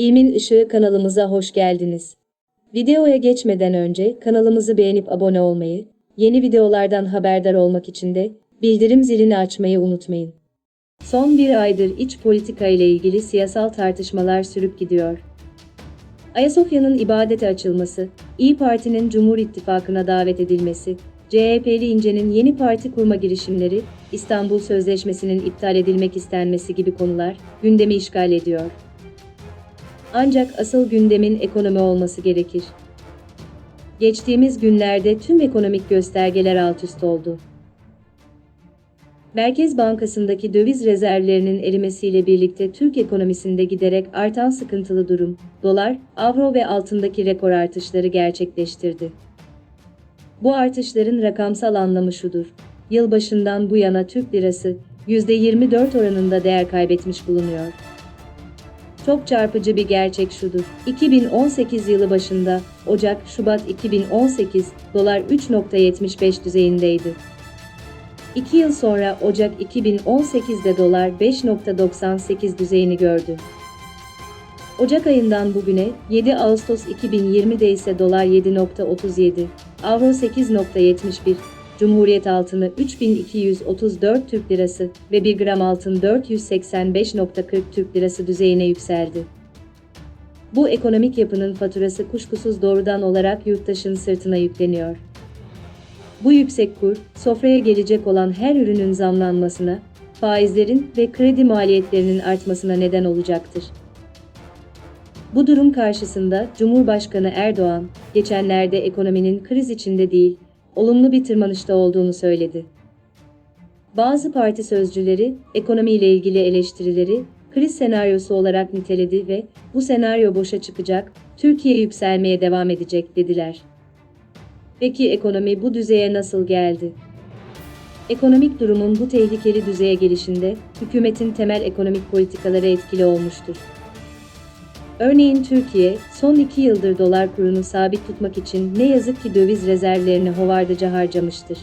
İlmin Işığı kanalımıza hoş geldiniz. Videoya geçmeden önce kanalımızı beğenip abone olmayı, yeni videolardan haberdar olmak için de bildirim zilini açmayı unutmayın. Son bir aydır iç politika ile ilgili siyasal tartışmalar sürüp gidiyor. Ayasofya'nın ibadete açılması, İyi Parti'nin Cumhur İttifakı'na davet edilmesi, CHP'li İnce'nin yeni parti kurma girişimleri, İstanbul Sözleşmesi'nin iptal edilmek istenmesi gibi konular gündemi işgal ediyor. Ancak asıl gündemin ekonomi olması gerekir. Geçtiğimiz günlerde tüm ekonomik göstergeler alt üst oldu. Merkez Bankası'ndaki döviz rezervlerinin erimesiyle birlikte Türk ekonomisinde giderek artan sıkıntılı durum, dolar, avro ve altındaki rekor artışları gerçekleştirdi. Bu artışların rakamsal anlamı şudur. Yılbaşından bu yana Türk lirası %24 oranında değer kaybetmiş bulunuyor. Çok çarpıcı bir gerçek şudur. 2018 yılı başında Ocak-Şubat 2018 dolar 3.75 düzeyindeydi. 2 yıl sonra Ocak 2018'de dolar 5.98 düzeyini gördü. Ocak ayından bugüne 7 Ağustos 2020'de ise dolar 7.37, avro 8.71, Cumhuriyet altını 3234 Türk lirası ve 1 gram altın 485.40 Türk lirası düzeyine yükseldi. Bu ekonomik yapının faturası kuşkusuz doğrudan olarak yurttaşın sırtına yükleniyor. Bu yüksek kur, sofraya gelecek olan her ürünün zamlanmasına, faizlerin ve kredi maliyetlerinin artmasına neden olacaktır. Bu durum karşısında Cumhurbaşkanı Erdoğan, geçenlerde ekonominin kriz içinde değil, olumlu bir tırmanışta olduğunu söyledi. Bazı parti sözcüleri, ekonomiyle ilgili eleştirileri, kriz senaryosu olarak niteledi ve bu senaryo boşa çıkacak, Türkiye yükselmeye devam edecek dediler. Peki ekonomi bu düzeye nasıl geldi? Ekonomik durumun bu tehlikeli düzeye gelişinde hükümetin temel ekonomik politikaları etkili olmuştur. Örneğin Türkiye, son iki yıldır dolar kurunu sabit tutmak için ne yazık ki döviz rezervlerini hovardaca harcamıştır.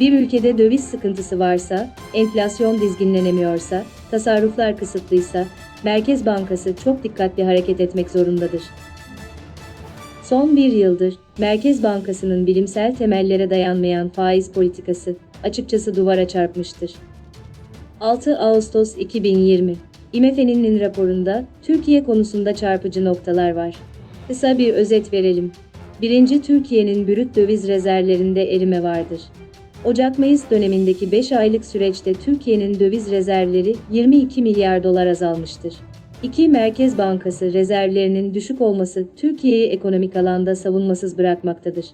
Bir ülkede döviz sıkıntısı varsa, enflasyon dizginlenemiyorsa, tasarruflar kısıtlıysa, Merkez Bankası çok dikkatli hareket etmek zorundadır. Son bir yıldır, Merkez Bankası'nın bilimsel temellere dayanmayan faiz politikası, açıkçası duvara çarpmıştır. 6 Ağustos 2020 IMF'nin raporunda Türkiye konusunda çarpıcı noktalar var. Kısa bir özet verelim. Birinci Türkiye'nin brüt döviz rezervlerinde erime vardır. Ocak-Mayıs dönemindeki 5 aylık süreçte Türkiye'nin döviz rezervleri 22 milyar dolar azalmıştır. 2. Merkez Bankası rezervlerinin düşük olması Türkiye'yi ekonomik alanda savunmasız bırakmaktadır.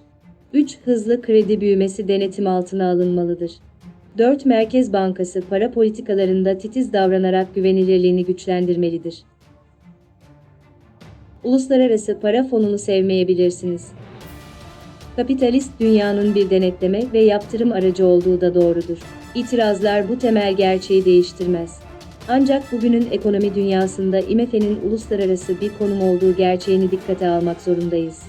3. Hızlı kredi büyümesi denetim altına alınmalıdır. 4. Merkez Bankası para politikalarında titiz davranarak güvenilirliğini güçlendirmelidir. Uluslararası para fonunu sevmeyebilirsiniz. Kapitalist dünyanın bir denetleme ve yaptırım aracı olduğu da doğrudur. İtirazlar bu temel gerçeği değiştirmez. Ancak bugünün ekonomi dünyasında IMF'nin uluslararası bir konum olduğu gerçeğini dikkate almak zorundayız.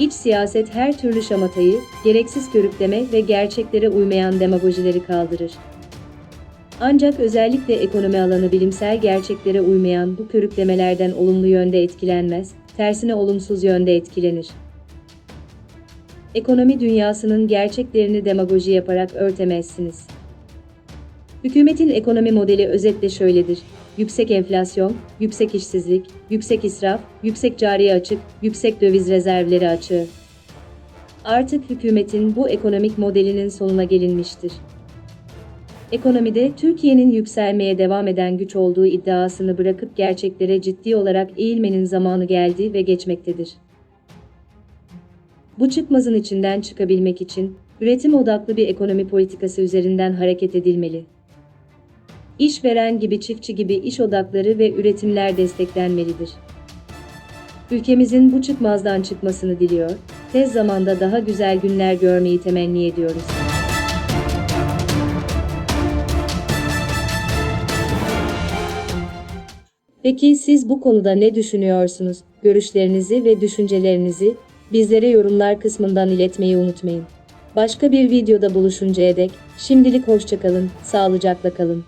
İç siyaset her türlü şamatayı, gereksiz körükleme ve gerçeklere uymayan demagojileri kaldırır. Ancak özellikle ekonomi alanı bilimsel gerçeklere uymayan bu körüklemelerden olumlu yönde etkilenmez, tersine olumsuz yönde etkilenir. Ekonomi dünyasının gerçeklerini demagoji yaparak örtemezsiniz. Hükümetin ekonomi modeli özetle şöyledir. Yüksek enflasyon, yüksek işsizlik, yüksek israf, yüksek cari açık, yüksek döviz rezervleri açığı. Artık hükümetin bu ekonomik modelinin sonuna gelinmiştir. Ekonomide Türkiye'nin yükselmeye devam eden güç olduğu iddiasını bırakıp gerçeklere ciddi olarak eğilmenin zamanı geldi ve geçmektedir. Bu çıkmazın içinden çıkabilmek için üretim odaklı bir ekonomi politikası üzerinden hareket edilmeli. İşveren gibi çiftçi gibi iş odakları ve üretimler desteklenmelidir. Ülkemizin bu çıkmazdan çıkmasını diliyor, tez zamanda daha güzel günler görmeyi temenni ediyoruz. Peki siz bu konuda ne düşünüyorsunuz? Görüşlerinizi ve düşüncelerinizi bizlere yorumlar kısmından iletmeyi unutmayın. Başka bir videoda buluşuncaya dek şimdilik hoşçakalın, sağlıcakla kalın.